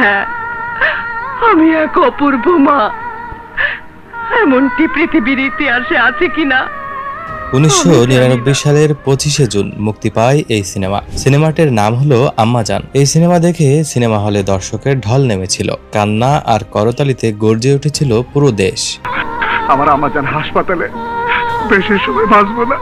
হ্যাঁ আমি এক অপূর্ব মা। এমনটি পৃথিবীর ইতিহাসে আছে কিনা? উনিশশো নিরানব্বই সালের পঁচিশে জুন মুক্তি পায় এই সিনেমা। সিনেমাটির নাম হলো আম্মাজান। এই সিনেমা দেখে সিনেমা হলে দর্শকের ঢল নেমেছিল। কান্না আর করতালিতে গর্জে উঠেছিল পুরো দেশ। আমার আমাজান হাসপাতালে বেশি সময় বাঁচবো না।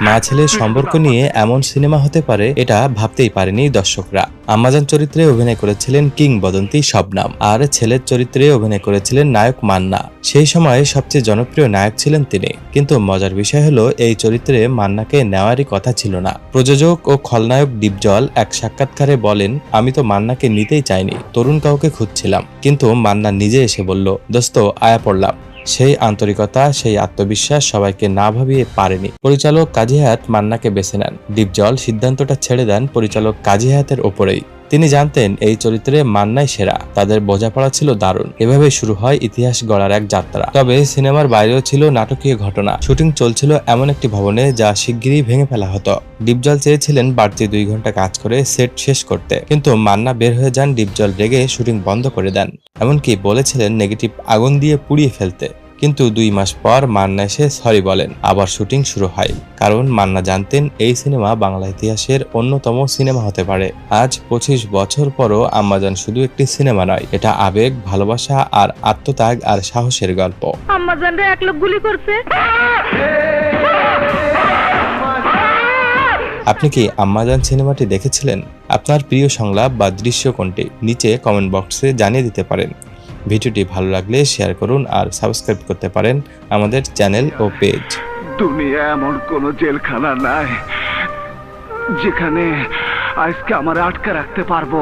মা ছেলের সম্পর্ক নিয়ে এমন সিনেমা হতে পারে এটা ভাবতেই পারেনি দর্শকরা। আম্মাজান চরিত্রে অভিনয় করেছিলেন কিংবদন্তি শবনাম আর ছেলের চরিত্রে অভিনয় করেছিলেন নায়ক মান্না। সেই সময়ে সবচেয়ে জনপ্রিয় নায়ক ছিলেন তিনি। কিন্তু মজার বিষয় হলো, এই চরিত্রে মান্নাকে নেওয়ারই কথা ছিল না। প্রযোজক ও খলনায়ক ডিপজল এক সাক্ষাৎকারে বলেন, আমি তো মান্নাকে নিতেই চাইনি, তরুণ কাউকে খুঁজছিলাম। কিন্তু মান্না নিজে এসে বলল, দোস্ত, আয়া পড়লাম। সেই আন্তরিকতা, সেই আত্মবিশ্বাস সবাইকে না ভাবিয়ে পারেনি। পরিচালক কাজী হায়াত মান্নাকে বেছে নেন। ডিপজল সিদ্ধান্তটা ছেড়ে দেন পরিচালক কাজী হায়াতের ওপরেই। তিনি জানতেন এই চরিত্রে মান্নাই সেরা, তাদের বোঝাপড়া ছিল দারুণ। এভাবে শুরু হয় ইতিহাস গড়ার এক যাত্রা। তবে সিনেমার বাইরেও ছিল নাটকীয় ঘটনা। শুটিং চলছিল এমন একটি ভবনে যা শিগগিরই ভেঙে ফেলা হতো। ডিপজল চেয়েছিলেন বাড়তি দুই ঘণ্টা কাজ করে সেট শেষ করতে। কিন্তু মান্না বের হয়ে যান ডিপজল রেগে শুটিং বন্ধ করে দেন। এমনকি বলেছিলেন নেগেটিভ আগুন দিয়ে পুড়িয়ে ফেলতে। কিন্তু দুই মাস পর মান্না এসে সরি বলেন। আবার শুটিং শুরু হয় কারণ মান্না জানতেন এই সিনেমা বাংলা ইতিহাসের অন্যতম সিনেমা হতে পারে। আজ পঁচিশ বছর পরও আম্মাজান শুধু একটি সিনেমা নয় এটা আবেগ ভালোবাসা আর আত্মত্যাগ আর সাহসের গল্প। আম্মা এক লোক গুলি করছে। আপনি কি আম্মাজান সিনেমাটি দেখেছিলেন? আপনার প্রিয় সংলাপ বা দৃশ্য কোনটি? নিচে কমেন্ট বক্সে জানিয়ে দিতে পারেন। ভিডিওটি ভালো লাগলে শেয়ার করুন আর সাবস্ক্রাইব করতে পারেন আমাদের চ্যানেল ও পেজ। দুনিয়া এমন কোন জেলখানা নাই যেখানে আজকে আমার আটকে রাখতে পারব।